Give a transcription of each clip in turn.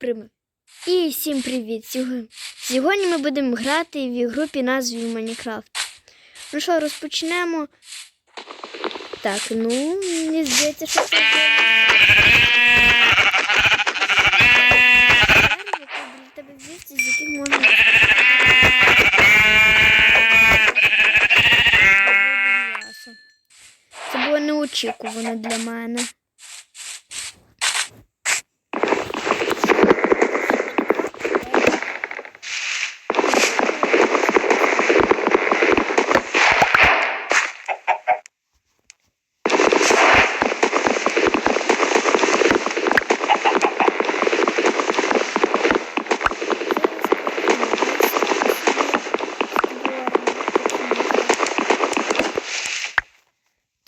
Прими. І всім привіт! Сьогодні, ми будемо грати в ігру під назвою Майнкрафт. Ну що, розпочнемо. Так, ну, мені здається, що це. Це було неочікувано для мене.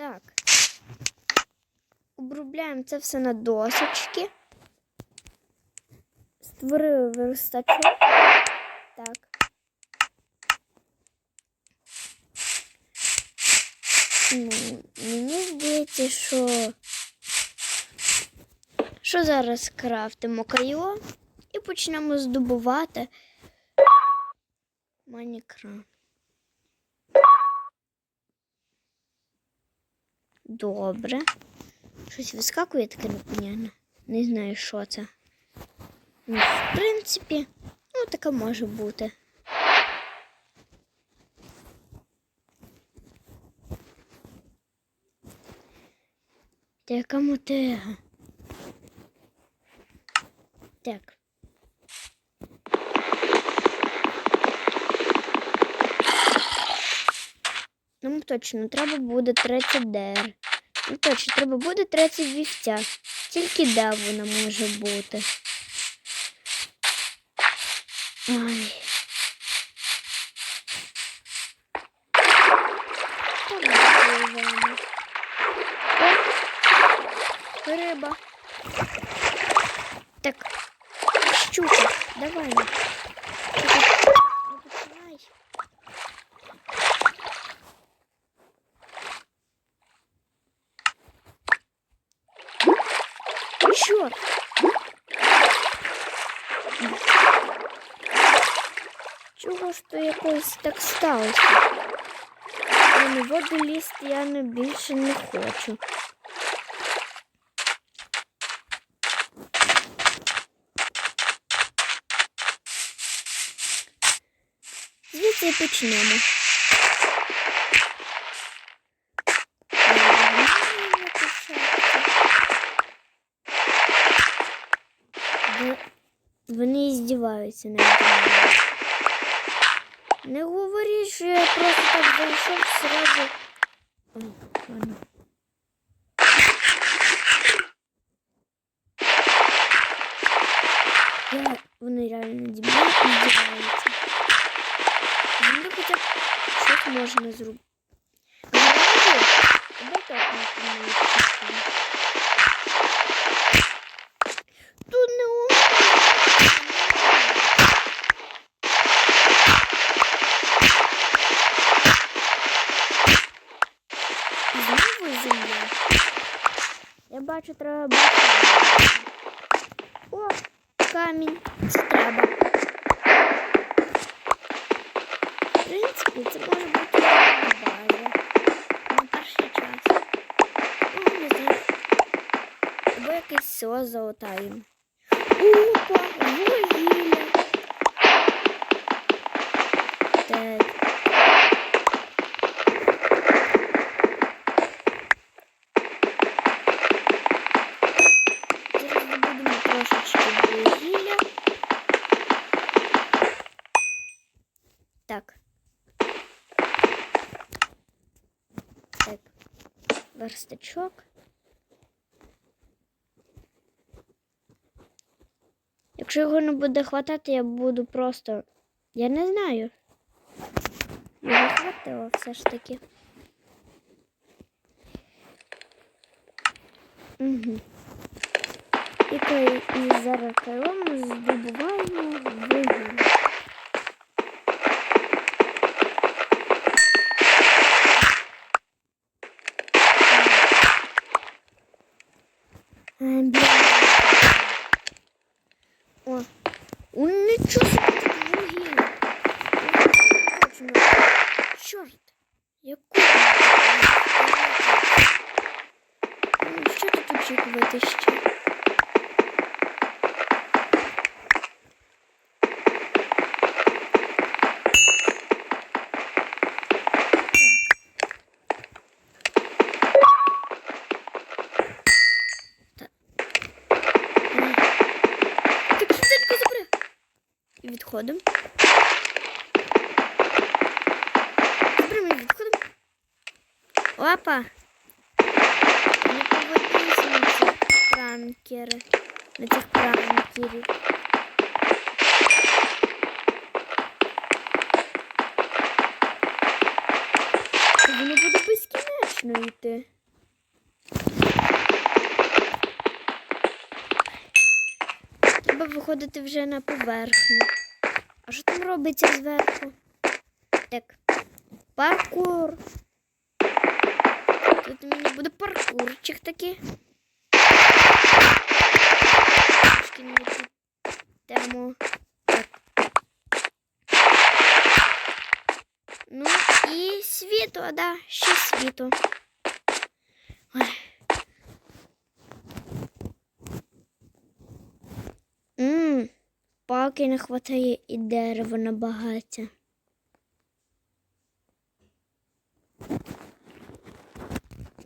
Так. Обробляємо це все на досочки. Створили верстачок. Так. Ну, мені здається, що. Що зараз крафтимо кайо і почнемо здобувати Майнкрафт. Добре. Щось вискакує таке непонятне. Не знаю, що це. Ну, в принципі, ну, таке може бути. Та яка мотига? Так. Нам точно треба буде 30 дер. Ну треба буде 30 вівця. Тільки де вона може бути. Ой. О, риба. Так, щука, давай. то якось так сталося? Я на воду лізти я не більше не хочу. Звідси і почнемо. Де- Вони здіваються над мене. Не говори, що я просто так зайшов сразу. Ой, ладно. Я, вони реально наді і здіваються. Вони хоча б щось можна зробити. Я бачу, треба бачити. О, камінь. Це треба. В принципі, це може бути база. На перший час. Ну, не знаю. Або якесь село залутаємо. Опа, вугілля. Так. Так. Верстачок. Якщо його не буде хватати, я буду просто. Я не знаю. Його хватило все ж таки. Угу. І, і зараз кайлом здобуваємо вугілля. Е, бля. У нічого собі. Точно. Чорт. Яку? Що тут очікувати ще? Так швиденько забери. І відходимо. І відходимо. Опа. Не поводися на цих пранкери. На цих пранкерів. Воно буде безкінечно йти. Треба виходити вже на поверхню. А що там робиться зверху? Так. Паркур. Тут у мене буде паркурчик такий. Трошки тему. Так. Ну і світло, да, ще світло. Ой. Ммм, палки не хватає і дерева на.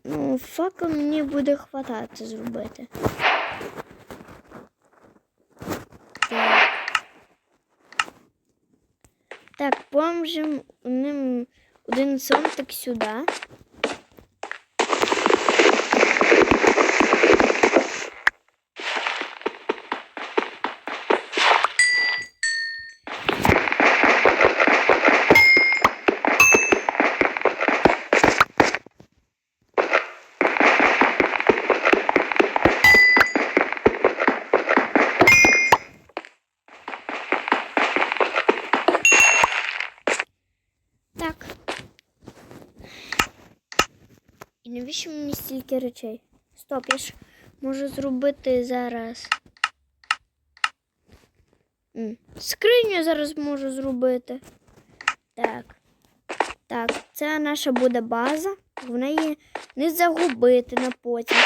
Ну, факел мені буде хватати зробити. Так. Так, поможемо ним один сонтик сюди. Так. І навіщо мені стільки речей? Стоп, я ж можу зробити зараз. Скриню зараз можу зробити. Так. Так, це наша буде база. В неї не загубити на потім.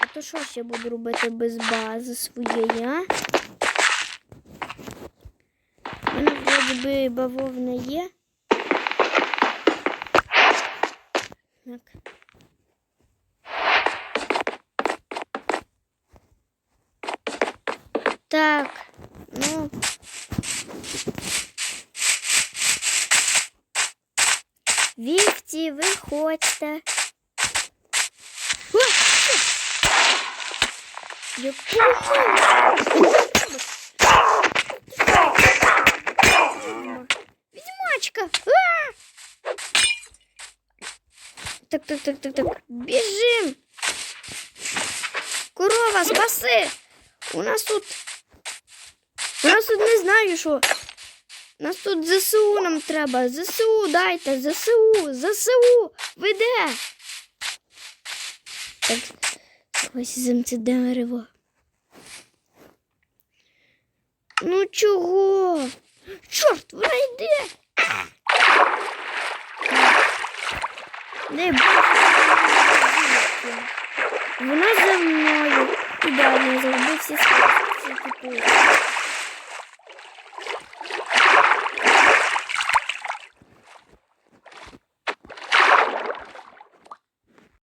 А то що я буду робити без бази своєї, а? У вроді би бавовна є. Так. Так, ну. Вівці, виходьте. О, що? Яку? Відьмачка! А! Так, так, так, так, так. Біжим. Корова, спаси. У нас тут. Нас тут не знаю, що. Нас тут ЗСУ нам треба. ЗСУ дайте, ЗСУ, ЗСУ. Ви де? Так, ось зим дерево. Ну чого? Чорт, вона йде. Де Вона за мною. Ідеально завжди всі свої типу.